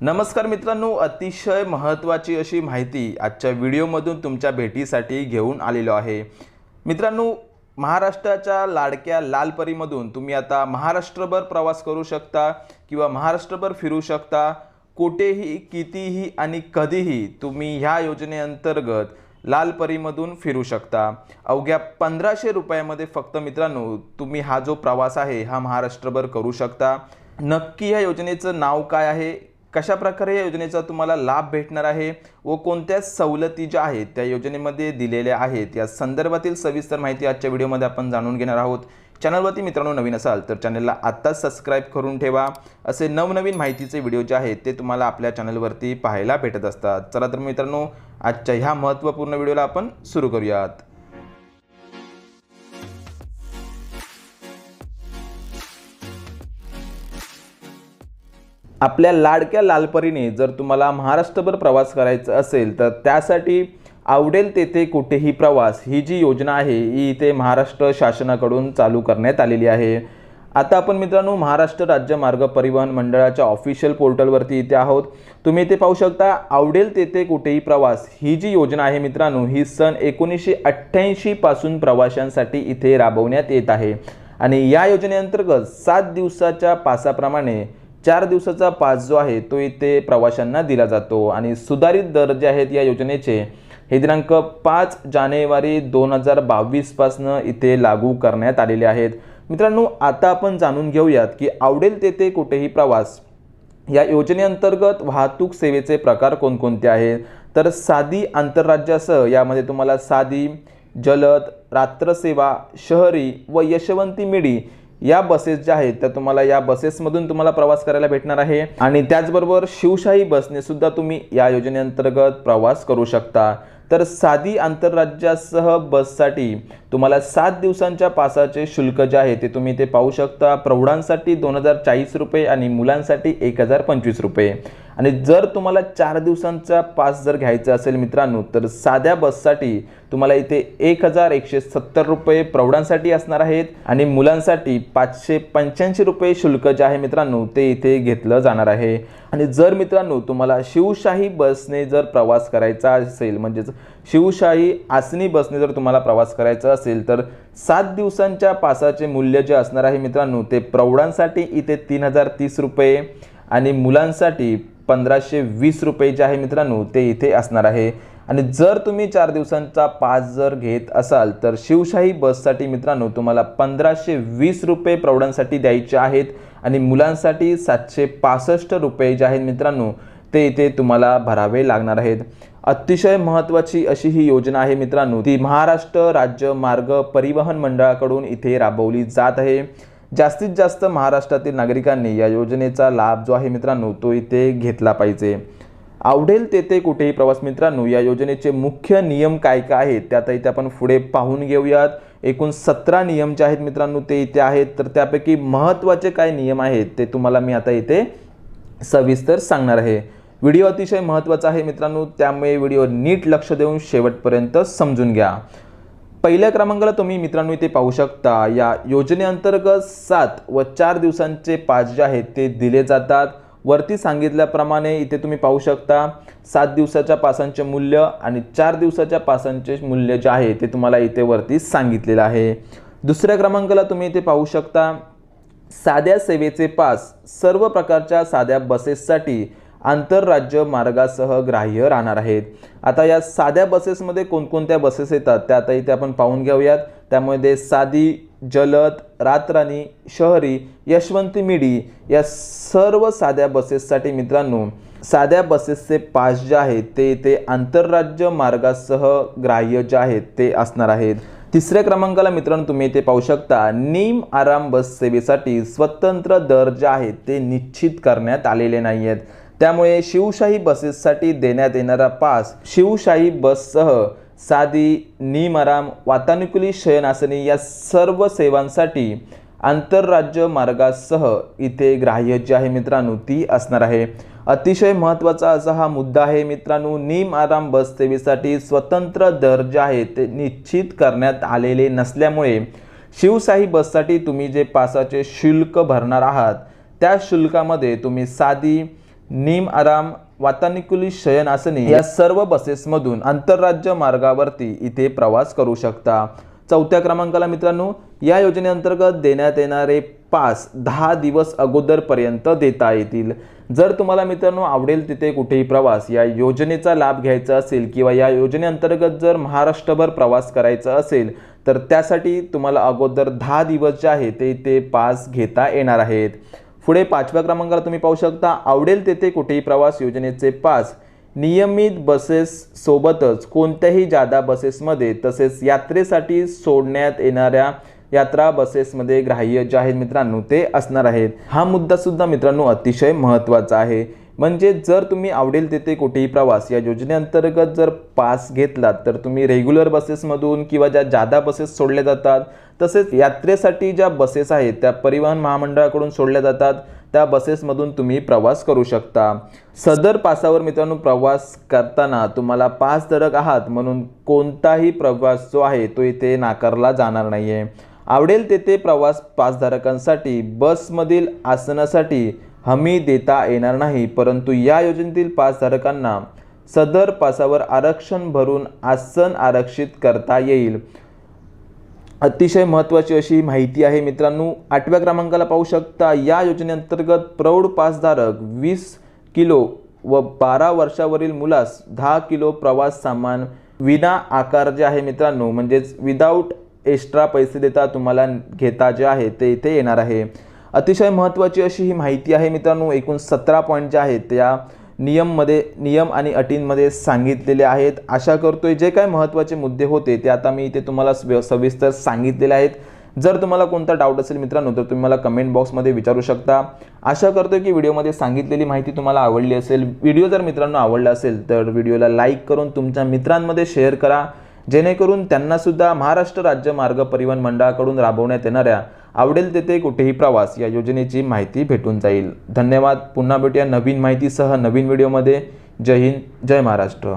नमस्कार मित्रांनो अतिशय महत्त्वाची अशी माहिती आजच्या व्हिडिओमधून तुमच्या भेटीसाठी घेऊन आलेलो आहे. मित्रांनो महाराष्ट्राच्या लाडक्या लालपरीमधून तुम्ही आता महाराष्ट्रभर प्रवास करू शकता किंवा महाराष्ट्रभर फिरू शकता. कुठेही कितीही आणि कधीही तुम्ही ह्या योजनेअंतर्गत लालपरीमधून फिरू शकता. अवघ्या पंधराशे रुपयामध्ये फक्त मित्रांनो तुम्ही हा जो प्रवास आहे हा महाराष्ट्रभर करू शकता. नक्की ह्या योजनेचं नाव काय आहे? कशा प्रकारे या योजनेचा तुम्हाला लाभ भेटणार आहे व कोणत्या सवलती ज्या आहेत त्या योजनेमध्ये दिलेल्या आहेत या संदर्भातील सविस्तर माहिती आजच्या व्हिडिओमध्ये आपण जाणून घेणार आहोत. चॅनलवरती मित्रांनो नवीन असाल तर चॅनलला आत्ताच सबस्क्राईब करून ठेवा. असे नवनवीन माहितीचे व्हिडिओ जे आहेत ते तुम्हाला आपल्या चॅनलवरती पाहायला भेटत असतात. चला तर मित्रांनो आजच्या ह्या महत्त्वपूर्ण व्हिडिओला आपण सुरू करूयात. आपल्या लाडक्या लालपरीने जर तुम्हाला महाराष्ट्रभर प्रवास करायचा असेल तर त्यासाठी आवडेल तेथे कुठेही प्रवास. ही जी योजना आहे ही इथे महाराष्ट्र शासनाकडून चालू करण्यात आलेली आहे. आता आपण मित्रांनो महाराष्ट्र राज्य मार्ग परिवहन मंडळाच्या ऑफिशियल पोर्टलवरती इथे आहोत. तुम्ही इथे पाहू शकता आवडेल तेथे कुठेही प्रवास. ही जी योजना आहे मित्रांनो ही सन एकोणीसशे अठ्ठ्याऐंशीपासून प्रवाशांसाठी इथे राबवण्यात येत आहे. आणि या योजनेअंतर्गत सात दिवसाच्या पासाप्रमाणे चार दिवसाचा पास जो आहे तो इथे प्रवाशांना दिला जातो. आणि सुधारित दर जे आहेत या योजनेचे हे दिनांक पाच जानेवारी दोन हजार बावीसपासनं इथे लागू करण्यात आलेले आहेत. मित्रांनो आता आपण जाणून घेऊयात की आवडेल तेथे कुठेही प्रवास या योजनेअंतर्गत वाहतूक सेवेचे प्रकार कोणकोणते आहेत? तर साधी आंतरराज्यासह यामध्ये तुम्हाला साधी जलद रात्रसेवा शहरी व यशवंती मिडी या बसेस ज्या आहेत त्या तुम्हाला या बसेसमधून तुम्हाला प्रवास करायला भेटणार आहे. आणि त्याचबरोबर शिवशाही बसने सुद्धा तुम्ही या योजनेअंतर्गत प्रवास करू शकता. तर साधी आंतरराज्यासह बससाठी तुम्हाला सात दिवसांच्या पासाचे शुल्क जे आहे ते तुम्ही ते पाहू शकता. प्रौढांसाठी दोन हजार चाळीस रुपये आणि मुलांसाठी एक हजार पंचवीस रुपये. आणि जर तुम्हाला चार दिवसांचा पास जर घ्यायचा असेल मित्रांनो तर साध्या बससाठी तुम्हाला इथे एक हजार एकशे सत्तर रुपये प्रौढांसाठी असणार आहेत आणि मुलांसाठी पाचशे पंच्याऐंशी रुपये शुल्क जे आहे मित्रांनो ते इथे घेतलं जाणार आहे. आणि जर मित्रांनो तुम्हाला शिवशाही बसने जर प्रवास करायचा असेल म्हणजेच शिवशाही आसनी बसने जर तुम्हाला प्रवास करायचा असेल तर सात दिवसांच्या पासाचे मूल्य जे असणार आहे मित्रांनो ते प्रौढांसाठी इथे तीन हजार तीस रुपये आणि मुलांसाठी पंधराशे वीस रुपये जे आहे मित्रांनो ते इथे असणार आहे. आणि जर तुम्ही चार दिवसांचा पास जर घेत असाल तर शिवशाही बससाठी मित्रांनो तुम्हाला पंधराशे वीस रुपये प्रौढांसाठी द्यायचे आहेत. आणि मुलांसाठी सातशे पासष्ट रुपये जे आहेत मित्रांनो ते इथे तुम्हाला भरावे लागणार आहेत. अतिशय महत्त्वाची अशी ही योजना आहे मित्रांनो ती महाराष्ट्र राज्य मार्ग परिवहन मंडळाकडून इथे राबवली जात आहे. जास्तीत जास्त महाराष्ट्रातील नागरिकांनी या योजनेचा लाभ जो आहे मित्रांनो तो इथे घेतला पाहिजे. आवडेल तेथे कुठेही प्रवास मित्रांनो या योजनेचे मुख्य नियम काय काय आहेत त्यात इथे आपण पुढे पाहून घेऊयात. एकूण सतरा नियम जे आहेत मित्रांनो ते इथे आहेत. तर त्यापैकी महत्त्वाचे काय नियम आहेत ते तुम्हाला मी आता इथे सविस्तर सांगणार आहे. व्हिडिओ अतिशय महत्त्वाचा आहे मित्रांनो त्यामुळे व्हिडिओ नीट लक्ष देऊन शेवटपर्यंत समजून घ्या. पहिल्या क्रमांकाला तुम्ही मित्रांनो इथे पाहू शकता या योजनेअंतर्गत सात व चार दिवसांचे पाच जे आहेत ते दिले जातात. वरती सांगितल्याप्रमाणे इथे तुम्ही पाहू शकता सात दिवसाच्या पासांचे मूल्य आणि चार दिवसाच्या पासांचे मूल्य जे आहे ते तुम्हाला इथे वरती सांगितलेलं आहे. दुसऱ्या क्रमांकाला तुम्ही इथे पाहू शकता साध्या सेवेचे पास सर्व प्रकारच्या साध्या बसेससाठी आंतरराज्य मार्गासह ग्राह्य राहणार आहेत. आता या साध्या बसेसमध्ये कोणकोणत्या बसेस येतात त्या आता इथे आपण पाहून घेऊयात. त्यामध्ये साधी जलद रातराणी शहरी यशवंती मिडी या सर्व साध्या बसेससाठी मित्रांनो साध्या बसेसचे पास जे आहेत ते इथे आंतरराज्य मार्गासह ग्राह्य जे आहेत ते असणार आहेत. तिसऱ्या क्रमांकाला मित्रांनो तुम्ही इथे पाहू शकता निम आराम बस सेवेसाठी स्वतंत्र दर जे आहेत ते निश्चित करण्यात आलेले नाही आहेत त्यामुळे शिवशाही बसेससाठी देण्यात येणारा पास शिवशाही बससह साधी निमआराम वातानुकूली शयनासनी या सर्व सेवांसाठी आंतरराज्य मार्गासह इथे ग्राह्य जी आहे मित्रांनो ती असणार आहे. अतिशय महत्त्वाचा असा हा मुद्दा आहे मित्रांनो निम आराम बस सेवेसाठी स्वतंत्र दर जे आहे ते निश्चित करण्यात आलेले नसल्यामुळे शिवशाही बससाठी तुम्ही जे पासाचे शुल्क भरणार आहात त्या शुल्कामध्ये तुम्ही साधी निम आराम वातानुकूलित शयन आसने या सर्व बसेसमधून आंतरराज्य मार्गावरती इथे प्रवास करू शकता. चौथ्या क्रमांकाला मित्रांनो या योजनेअंतर्गत देण्यात येणारे पास दहा दिवस अगोदरपर्यंत देता येतील. जर तुम्हाला मित्रांनो आवडेल तिथे कुठेही प्रवास या योजनेचा लाभ घ्यायचा असेल किंवा या योजनेअंतर्गत जर महाराष्ट्रभर प्रवास करायचा असेल तर त्यासाठी तुम्हाला अगोदर दहा दिवस जे आहे ते ते पास घेता येणार आहेत. पुढे पाचव्या क्रमांकाला तुम्ही पाहू शकता. आवडेल तेथे कुठेही प्रवास योजनेचे पास. नियमित बसेस सोबतच कोणत्याही जादा बसेसमध्ये तसेच यात्रेसाठी सोडण्यात येणाऱ्या यात्रा बसेसमध्ये ग्राह्य जे आहेत मित्रांनो ते असणार आहेत. हा मुद्दा सुद्धा मित्रांनो अतिशय महत्त्वाचा आहे. म्हणजे जर तुम्ही आवडेल तेथे कुठेही प्रवास या योजनेअंतर्गत जर पास घेतलात तर तुम्ही रेग्युलर बसेसमधून किंवा ज्या जादा बसेस सोडल्या जातात तसेच यात्रेसाठी ज्या बसेस आहेत त्या परिवहन महामंडळाकडून सोडल्या जातात त्या बसेसमधून तुम्ही प्रवास करू शकता. सदर पासावर मित्रांनो प्रवास करताना तुम्हाला पास धडक आहात म्हणून कोणताही प्रवास जो आहे तो इथे नाकारला जाणार नाही आहे आवडेल तेथे प्रवास पासधारकांसाठी बसमधील आसनासाठी हमी देता येणार नाही. परंतु या योजनेतील पासधारकांना सदर पासावर आरक्षण भरून आसन आरक्षित करता येईल. अतिशय महत्त्वाची अशी माहिती आहे मित्रांनो. आठव्या क्रमांकाला पाहू शकता या योजनेअंतर्गत प्रौढ पासधारक वीस किलो व बारा वर्षावरील मुलास दहा किलो प्रवास सामान विना आकार जे आहे मित्रांनो म्हणजेच विदाऊट एक्स्ट्रा पैसे देता तुम्हाला घेता जे आहे ते इथे येणार आहे. अतिशय महत्त्वाची अशी ही माहिती आहे मित्रांनो एकूण सतरा पॉईंट जे आहेत त्या नियममध्ये नियम आणि अटींमध्ये सांगितलेले आहेत. आशा करतोय जे काय महत्त्वाचे मुद्दे होते ते आता मी इथे तुम्हाला सविस्तर सांगितलेले आहेत. जर तुम्हाला कोणता डाऊट असेल मित्रांनो तर तुम्ही मला कमेंट बॉक्समध्ये विचारू शकता. आशा करतोय की व्हिडिओमध्ये सांगितलेली माहिती तुम्हाला आवडली असेल. व्हिडिओ जर मित्रांनो आवडला असेल तर व्हिडिओला लाईक करून तुमच्या मित्रांमध्ये शेअर करा. जेणेकरून त्यांनासुद्धा महाराष्ट्र राज्य मार्ग परिवहन मंडळाकडून राबवण्यात येणाऱ्या आवडेल तेथे कुठेही प्रवास या योजनेची माहिती भेटून जाईल. धन्यवाद. पुन्हा भेटूया नवीन माहितीसह नवीन व्हिडिओमध्ये. जय हिंद. जय महाराष्ट्र.